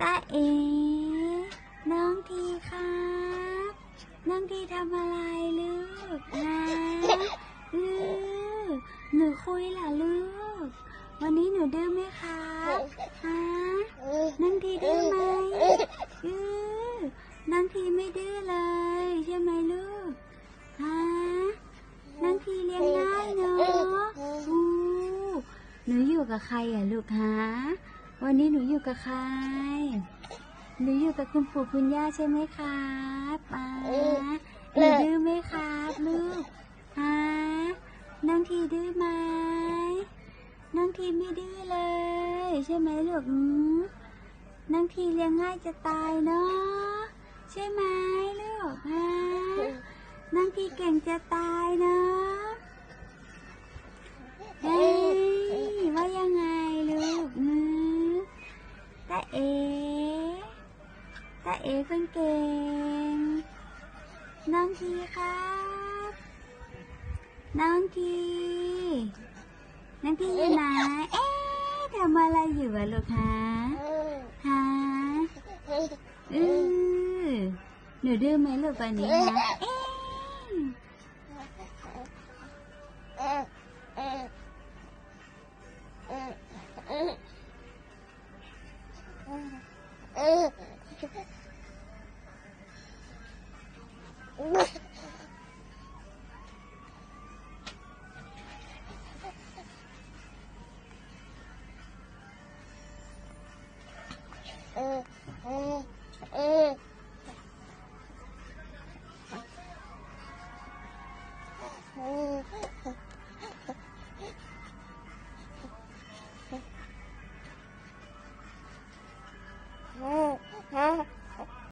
ตาเอ๋น้องทีครับน้องทีทำอะไรลูกนะลูกหนูคุยเหรอลูก วันนี้หนูดื้อไหมครับฮะน้องทีดื้อไหมดื้อน้องทีไม่ดื้อเลยใช่ไหมลูกฮะน้องทีเลี้ยงง่ายเนาะหนูอยู่กับใครอะลูกฮะ วันนี้หนูอยู่กับใคร หนูอยู่กับคุณปู่คุณย่าใช่ไหมครับอ่าหนูดื้อไหมครับลูกฮะน้องทีดื้อไหมน้องทีไม่ดื้อเลย ใช่ไหมลูกอืมน้องทีเลี้ยงง่ายจะตายเนาะใช่ไหมลูกฮะน้องทีเก่งจะตายเนาะ ตาเอ๋คนเก่ง น้องทีครับ น้องที น้องทีอยู่ไหน เอ๊ะทำอะไรอยู่อะลูกฮะฮะอือหนูดื้อไหมลูกวันนี้ฮะเอ๊ Oh.